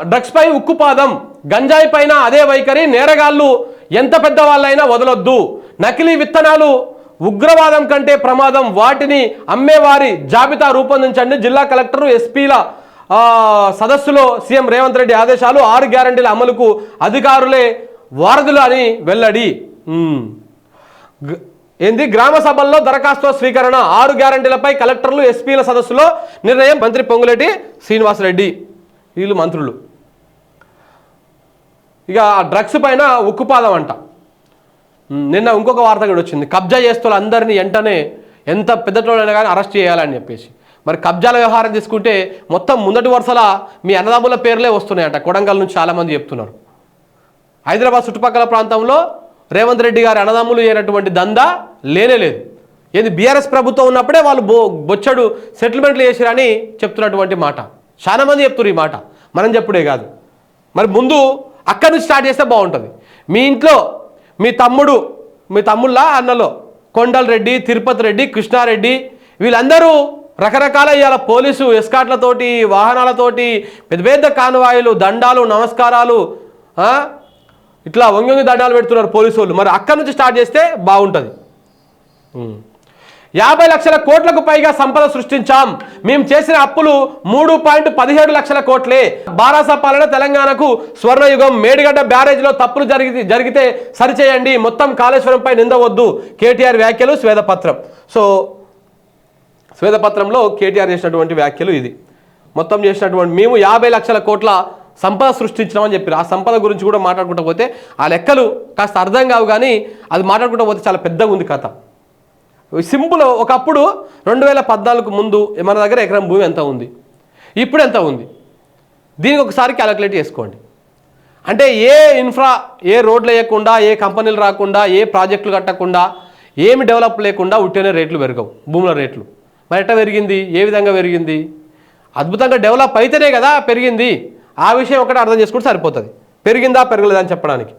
Drugs పై ఉక్కుపాదం గంజాయి పైన అదే వైఖరి నేరగాళ్ళు ఎంత పెద్ద వాళ్ళైనా వదలొద్దు. నకిలీ విత్తనాలు ఉగ్రవాదం కంటే ప్రమాదం. వాటిని అమ్మేవారి జాబితా రూపొందించండి. జిల్లా కలెక్టర్ ఎస్పీల సదస్సులో సీఎం రేవంత్ రెడ్డి ఆదేశాలు ఆరు గ్యారంటీల అమలుకు అధికారులే వారధులు అని వెల్లడి ఏంది? గ్రామ సభల్లో దరఖాస్తు స్వీకరణ ఆరు గ్యారంటీలపై కలెక్టర్లు ఎస్పీల సదస్సులో నిర్ణయం మంత్రి పొంగులేటి శ్రీనివాసరెడ్డి. వీళ్ళు మంత్రులు. ఇక ఆ డ్రగ్స్ పైన ఉక్కుపాదం అంట. నిన్న ఇంకొక వార్త కూడా వచ్చింది. కబ్జా చేస్తున్న అందరినీ వెంటనే ఎంత పెద్దటోళ్ళైనా కానీ అరెస్ట్ చేయాలని చెప్పేసి. మరి కబ్జాల వ్యవహారం తీసుకుంటే మొత్తం ముందటి వరుసల మీ అన్నదమ్ముల పేర్లే వస్తున్నాయంట. కొడంగల్ నుంచి చాలామంది చెప్తున్నారు. హైదరాబాద్ చుట్టుపక్కల ప్రాంతంలో రేవంత్ రెడ్డి గారి అన్నదమ్ములు అయినటువంటి దందా లేనే లేదు. ఏది బీఆర్ఎస్ ప్రభుత్వం ఉన్నప్పుడే వాళ్ళు బో బొచ్చడు సెటిల్మెంట్లు చేసిరని చెప్తున్నటువంటి మాట. చాలామంది చెప్తున్నారు ఈ మాట. మనం చెప్పుడే కాదు. మరి ముందు అక్కడి నుంచి స్టార్ట్ చేస్తే బాగుంటుంది. మీ ఇంట్లో మీ తమ్ముడు మీ తమ్ముళ్ళ అన్నలో కొండల్ రెడ్డి తిరుపతి రెడ్డి కృష్ణారెడ్డి వీళ్ళందరూ రకరకాల ఇవాళ పోలీసు ఎస్కాట్లతోటి వాహనాలతోటి పెద్ద పెద్ద కానువాయిలు దండాలు నమస్కారాలు ఇట్లా వంగి దండాలు పెడుతున్నారు పోలీసు వాళ్ళు మరి అక్కడి నుంచి స్టార్ట్ చేస్తే బాగుంటుంది. యాభై లక్షల కోట్లకు పైగా సంపద సృష్టించాం. మేము చేసిన అప్పులు మూడు పాయింట్ పదిహేడు లక్షల కోట్లే. బారాస పాలన తెలంగాణకు స్వర్ణయుగం. మేడిగడ్డ బ్యారేజ్లో తప్పులు జరిగి జరిగితే సరిచేయండి. మొత్తం కాళేశ్వరంపై నిందవద్దు కేటీఆర్ వ్యాఖ్యలు స్వేదపత్రం సో స్వేదపత్రంలో కేటీఆర్ చేసినటువంటి వ్యాఖ్యలు ఇది. మొత్తం చేసినటువంటి మేము యాభై లక్షల కోట్ల సంపద సృష్టించినామని చెప్పారు ఆ సంపద గురించి కూడా మాట్లాడుకుంటూ పోతే ఆ లెక్కలు కాస్త అర్థం కావు కానీ అది మాట్లాడుకుంటూ పోతే చాలా పెద్దగా ఉంది కథ. సింపుల్ ఒకప్పుడు రెండు వేల పద్నాలుగు ముందు మన దగ్గర ఎకరం భూమి ఎంత ఉంది? ఇప్పుడు ఎంత ఉంది? దీనికి ఒకసారి క్యాలిక్యులేట్ చేసుకోండి. అంటే ఏ ఇన్ఫ్రా ఏ రోడ్లు వేయకుండా ఏ కంపెనీలు రాకుండా ఏ ప్రాజెక్టులు కట్టకుండా ఏమి డెవలప్ లేకుండా ఉట్టినే రేట్లు పెరగవు భూముల రేట్లు. మరి ఎట్లా పెరిగింది? ఏ విధంగా పెరిగింది? అద్భుతంగా డెవలప్ అయితేనే కదా పెరిగింది. ఆ విషయం ఒకటి అర్థం చేసుకుంటే సరిపోతుంది. పెరిగిందా పెరగలేదా అని చెప్పడానికి.